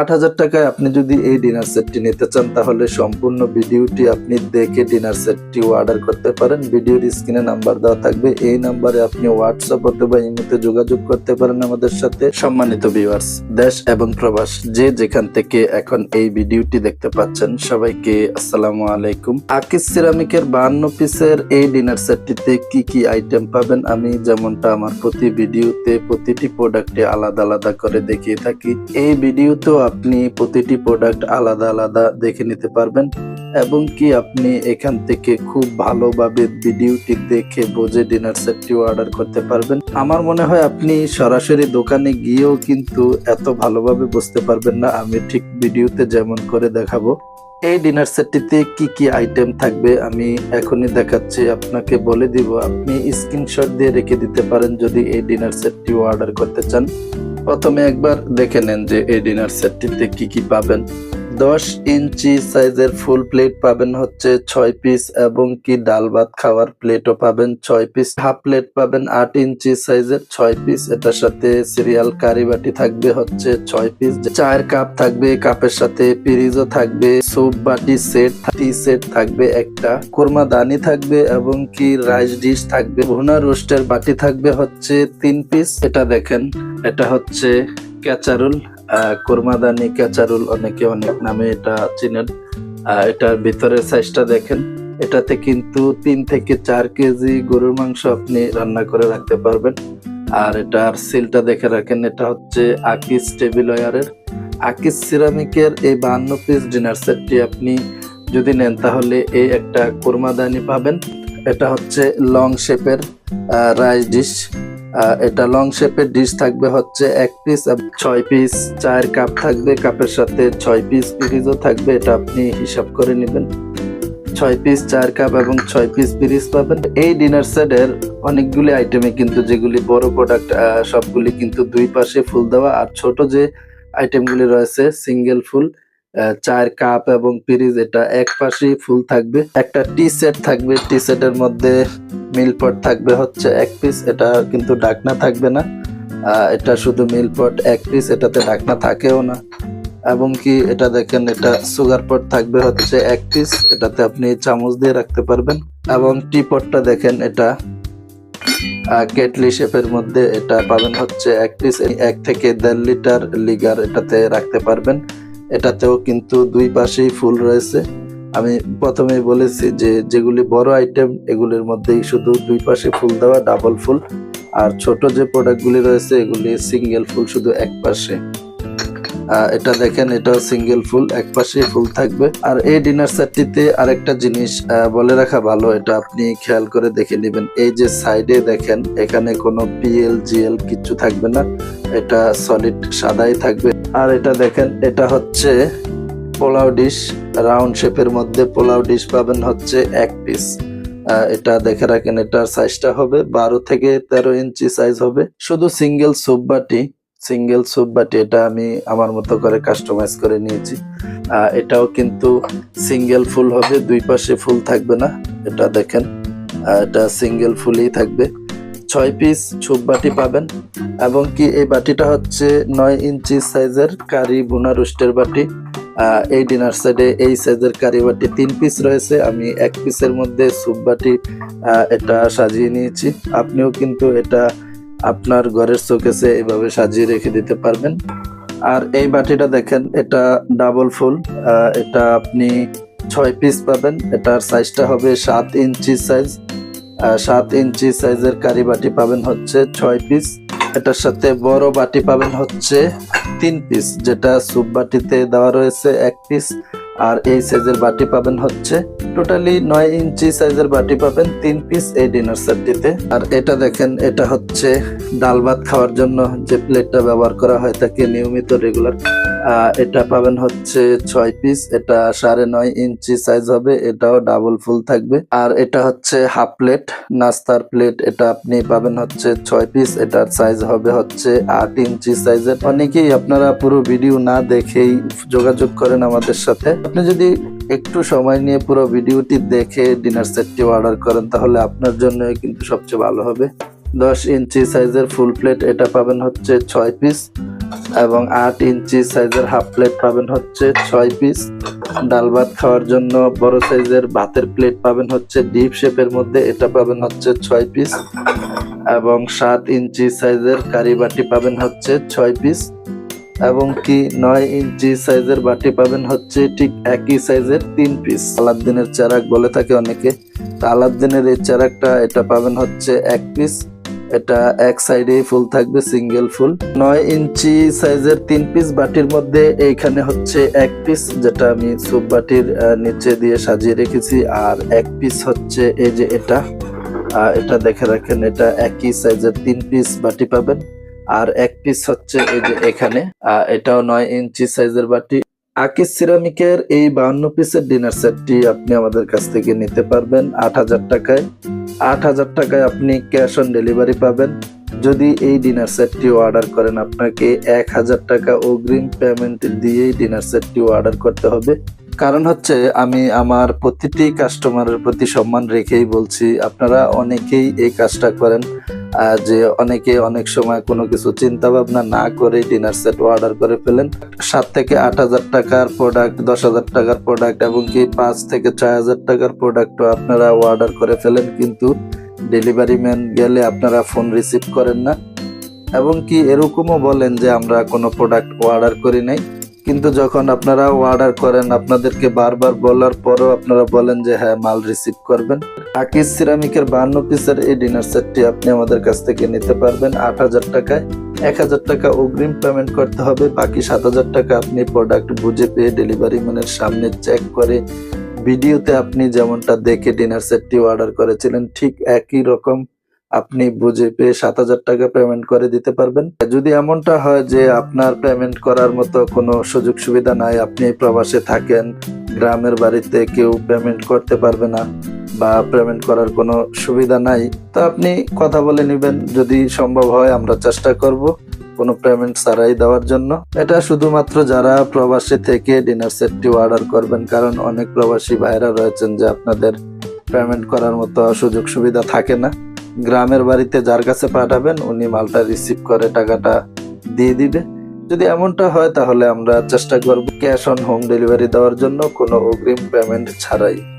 আট হাজার টাকায় আপনি যদি এই ডিনার সেটটি নিতে চান, তাহলে সম্পূর্ণ ভিডিওটি আপনি দেখে ডিনার সেটটি অর্ডার করতে পারেন। ভিডিওর স্ক্রিনে নাম্বার দেওয়া থাকবে। এই নাম্বারে আপনি হোয়াটসঅ্যাপ অথবা ইমেতে যোগাযোগ করতে পারেন আমাদের সাথে। সম্মানিত ভিউয়ার্স দেশ এবং প্রবাস, যে যেখান থেকে এখন এই ভিডিওটি দেখতে পাচ্ছেন, সবাইকে আসসালামু আলাইকুম। আকিস সিরামিকের বাহান্ন পিসের এই ডিনার সেটটিতে কি কি আইটেম পাবেন? আমি যেমনটা আমার প্রতি ভিডিওতে প্রতিটি প্রোডাক্টে আলাদা আলাদা করে দেখিয়ে থাকি। এই ভিডিওতেও আপনি প্রতিটি প্রোডাক্ট আলাদা আলাদা দেখে নিতে পারবেন এবং কি আপনি এখান থেকে খুব ভালোভাবে ভিডিওটি দেখে বুঝে ডিনার সেটটি অর্ডার করতে পারবেন। আমার মনে হয় আপনি সরাসরি দোকানে গিয়েও কিন্তু এত ভালোভাবে বুঝতে পারবেন না। আমি ঠিক ভিডিওতে যেমন করে দেখাবো। এই ডিনার সেটটিতে কি কি আইটেম থাকবে আমি এখনই দেখাচ্ছি। আপনাকে বলে দিব, আপনি স্ক্রিনশট দিয়ে রেখে দিতে পারেন যদি এই ডিনার সেটটি অর্ডার করতে চান। প্রথমে একবার দেখে নেন যে এই ডিনার সেটটিতে কি কি পাবেন। দশ ইঞ্চি সাইজের ফুল প্লেট পাবেন হচ্ছে ছয় পিস এবং কি ডাল ভাত খাওয়ার প্লেটও পাবেন ছয় পিস। হাফ প্লেট পাবেন আট ইঞ্চি সাইজের ছয় পিস। এটার সাথে সিরিয়াল কারি বাটি থাকবে হচ্ছে ছয় পিস। চায়ের কাপ থাকবে, কাপের সাথে পিরিজও থাকবে, স্যুপ বাটি সেট, টি সেট থাকবে একটা। কোরমা দানি থাকবে এবং কি রাইস ডিশ থাকবে। ভুনা রোস্টের বাটি থাকবে হচ্ছে তিন পিস। এটা দেখেন এটা হচ্ছে ক্যাচারুল কোরমাদানি ক্যাচারুল অনেকে অনেক নামে এটা চিনেন। এটার ভিতরের সাইজটা দেখেন। এটাতে কিন্তু তিন থেকে চার কেজি গরুর মাংস আপনি রান্না করে রাখতে পারবেন। আর এটার সিলটা দেখে রাখেন, এটা হচ্ছে আকিস টেবিল ওয়ারের আকিস সিরামিকের এই বাহান্ন পিস ডিনার সেটটি আপনি যদি নেন, তাহলে এই একটা কোরমাদানি পাবেন। এটা হচ্ছে লং শেপের রাইস ডিশ এটা লং শেপের ডিশ থাকবে হচ্ছে এক পিস ছয় পিস চায়ের কাপ থাকবে কাপের সাথে ছয় পিস পিরিজও থাকবে, এটা আপনি হিসাব করে নেবেন। ছয় পিস চার কাপ এবং ছয় পিস পিরিজ পাবেন। এই ডিনার সেটের অনেকগুলি আইটেমে কিন্তু যেগুলি বড় প্রোডাক্ট সবগুলি কিন্তু দুই পাশে ফুল দেওয়া। আর ছোট যে আইটেমগুলি রয়েছে সিঙ্গেল ফুল চার কাপ এবং পিরিজ এটা এক পাশেই ফুল থাকবে। একটা টি সেট থাকবে টি সেটের মধ্যে মিল পট থাকবে হচ্ছে এক পিস এটা কিন্তু ডাকনা থাকবে না। এটা শুধু মিল পট এক পিস এটাতে ডাকনা থাকেও না। এবং কি এটা দেখেন, এটা সুগার পট থাকবে হচ্ছে এক পিস এটাতে আপনি চামচ দিয়ে রাখতে পারবেন। এবং টি পটটা দেখেন, এটা কেটলি শেপের মধ্যে এটা পাবেন হচ্ছে এক পিস এক থেকে দেড় লিটার লিগার এটাতে রাখতে পারবেন। এটাতেও কিন্তু দুই পাশেই ফুল রয়েছে। আমি প্রথমেই বলেছি যে যেগুলি বড় আইটেম এগুলির মধ্যেই শুধু দুই পাশে ফুল দেওয়া ডাবল ফুল। আর ছোট যে প্রোডাক্টগুলি রয়েছে, এগুলি সিঙ্গেল ফুল, শুধু এক পাশে। এটা দেখেন, এটাও সিঙ্গেল ফুল, এক পাশে ফুল থাকবে। আর এই ডিনার সেটটিতে আরেকটা জিনিস বলে রাখা ভালো, এটা আপনি খেয়াল করে দেখে নেবেন। এই যে সাইডে দেখেন, এখানে কোনো পিএল জিএল কিছু থাকবে না। এটা সলিড সাদাই থাকবে। আর এটা দেখেন, এটা হচ্ছে পোলাও ডিশ, রাউন্ড শেপের মধ্যে পোলাও ডিশ পাবেন হচ্ছে এক পিস। এটা দেখে রাখেন, এটার সাইজটা হবে বারো থেকে তেরো ইঞ্চি সাইজ হবে। শুধু সিঙ্গেল সুপ বাটি সিঙ্গেল সুপ বাটি এটা আমি আমার মতো করে কাস্টমাইজ করে নিয়েছি। এটাও কিন্তু সিঙ্গেল ফুল হবে, দুই পাশে ফুল থাকবে না, এটা দেখেন। এটা সিঙ্গেল ফুলই থাকবে। ছয় পিস সুপ বাটি পাবেন, এবং কি এই বাটিটা হচ্ছে নয় ইঞ্চি সাইজের কারি বোনা রোস্টের বাটি। এই ডিনার সেটে এই সাইজের কারি বাটি তিন পিস রয়েছে, আমি এক পিসের মধ্যে সুপ বাটি এটা সাজিয়ে নিয়েছি। আপনিও কিন্তু এটা আপনার ঘরের শোকেসে এভাবে সাজিয়ে রেখে দিতে পারবেন। আর এই বাটিটা দেখেন, এটা ডাবল ফুল এটা আপনি ছয় পিস পাবেন, এটার সাইজটা হবে সাত ইঞ্চি সাইজ সাত ইঞ্চি সাইজের কারি বাটি পাবেন হচ্ছে ছয় পিস। এটার সাথে বড় বাটি পাবেন হচ্ছে তিন পিস, যেটা সুপ বাটিতে দেওয়া রয়েছে এক পিস। আর এই সাইজের বাটি পাবেন হচ্ছে টোটালি নয় ইঞ্চি সাইজের বাটি পাবেন তিন পিস এই ডিনার সেটটিতে। আর এটা দেখেন, এটা হচ্ছে ডাল ভাত খাওয়ার জন্য যে প্লেটটা ব্যবহার করা হয় থাকে নিয়মিত রেগুলার এটা পাবেন হচ্ছে ছয় পিস এটা সাড়ে নয় ইঞ্চি সাইজ হবে, এটাও ডাবল ফুল থাকবে। আর এটা হচ্ছে হাফ প্লেট নাস্তার প্লেট এটা আপনি পাবেন হচ্ছে ছয় পিস এটার সাইজ হবে হচ্ছে আট ইঞ্চি সাইজের অনেকেই আপনারা পুরো ভিডিও না দেখেই যোগাযোগ করেন আমাদের সাথে। আপনি যদি একটু সময় নিয়ে পুরো ভিডিওটি দেখে ডিনার সেটটি অর্ডার করেন, তাহলে আপনার জন্য কিন্তু সবচেয়ে ভালো হবে। দশ ইঞ্চি সাইজের ফুল প্লেট এটা পাবেন হচ্ছে ছয় পিস এবং আট ইঞ্চি সাইজের হাফ প্লেট পাবেন হচ্ছে ছয় পিস ডাল ভাত খাওয়ার জন্য বড় সাইজের ভাতের প্লেট পাবেন হচ্ছে ডিপ শেপের মধ্যে, এটা পাবেন হচ্ছে ছয় পিস এবং সাত ইঞ্চি সাইজের কারি বাটি পাবেন হচ্ছে ছয় পিস এবং কি নয় ইঞ্চি সাইজের বাটি পাবেন হচ্ছে ঠিক একই সাইজের তিন পিস আলাদ্দিনের চারাক বলে থাকে অনেকে। তা আলাদ্দিনের এই চারাকটা, এটা পাবেন হচ্ছে এক পিস এটা এক সাইডে ফুল থাকবে, সিঙ্গেল ফুল। নয় ইঞ্চি সাইজের তিন পিস বাটির মধ্যে এইখানে হচ্ছে এক পিস যেটা আমি সুপ বাটির নিচে দিয়ে সাজিয়ে রেখেছি। আর এক পিস হচ্ছে এই যে এটা। এটা দেখে রাখেন, এটা একই সাইজের তিন পিস বাটি পাবেন। আর এক পিস হচ্ছে এই যে এখানে। এটাও নয় ইঞ্চি সাইজের বাটি। আকিস সিরামিকের এই বাহান্ন পিসের ডিনার সেটটি আপনি আমাদের কাছ থেকে নিতে পারবেন আট হাজার টাকায়। আট হাজার টাকায় আপনি ক্যাশ অন ডেলিভারি পাবেন। যদি এই ডিনার সেটটি অর্ডার করেন, আপনাকে এক হাজার টাকা অগ্রিম পেমেন্ট দিয়েই ডিনার সেটটি অর্ডার করতে হবে। কারণ হচ্ছে আমি আমার প্রতিটি কাস্টমারের প্রতি সম্মান রেখেই বলছি, আপনারা অনেকেই এই কাজটা করেন যে অনেকে অনেক সময় কোনো কিছু চিন্তা ভাবনা না করে ডিনার সেট অর্ডার করে ফেলেন। সাত থেকে আট হাজার টাকার প্রোডাক্ট দশ হাজার টাকার প্রোডাক্ট এবং কি পাঁচ থেকে ছয় হাজার টাকার প্রোডাক্টও আপনারা অর্ডার করে ফেলেন, কিন্তু ডেলিভারি ম্যান গেলে আপনারা ফোন রিসিভ করেন না। এবং কি এরকমও বলেন যে আমরা কোনো প্রোডাক্ট অর্ডার করি নাই। কিন্তু যখন আপনারা অর্ডার করেন, আপনাদেরকে বারবার বলার পরও আপনারা বলেন যে হ্যাঁ মাল রিসিভ করবেন। আকিস সিরামিকের বান্ন পিসের এই ডিনার সেটটি আপনি আমাদের কাছ থেকে নিতে পারবেন আট হাজার টাকায়। এক হাজার টাকা অগ্রিম পেমেন্ট করতে হবে। বাকি সাত হাজার টাকা আপনি প্রোডাক্ট বুঝে পেয়ে ডেলিভারি ম্যানের সামনে চেক করে ভিডিওতে আপনি যেমনটা দেখে ডিনার সেটটি অর্ডার করেছিলেন, ঠিক একই রকম আপনি বুঝে পেয়ে সাত হাজার টাকা পেমেন্ট করে দিতে পারবেন। যদি এমনটা হয় যে আপনার পেমেন্ট করার মতো কোনো সুযোগ সুবিধা নাই, আপনি প্রবাসে থাকেন, গ্রামের বাড়িতে কেউ পেমেন্ট করতে পারবে না বা পেমেন্ট করার কোনো সুবিধা নাই, তো আপনি কথা বলে নেবেন। যদি সম্ভব হয়, আমরা চেষ্টা করব কোনো পেমেন্ট ছাড়াই দেওয়ার জন্য। এটা শুধুমাত্র যারা প্রবাসী থেকে ডিনার সেটটি অর্ডার করবেন, কারণ অনেক প্রবাসী ভাইরা রয়েছেন যে আপনাদের পেমেন্ট করার মতো সুযোগ সুবিধা থাকে না। গ্রামের বাড়িতে যার কাছে পাঠাবেন, উনি মালটা রিসিভ করে টাকাটা দিয়ে দিবে। যদি এমনটা হয়, তাহলে আমরা চেষ্টা করব ক্যাশ অন হোম ডেলিভারি দেওয়ার জন্য কোনো অগ্রিম পেমেন্ট ছাড়াই।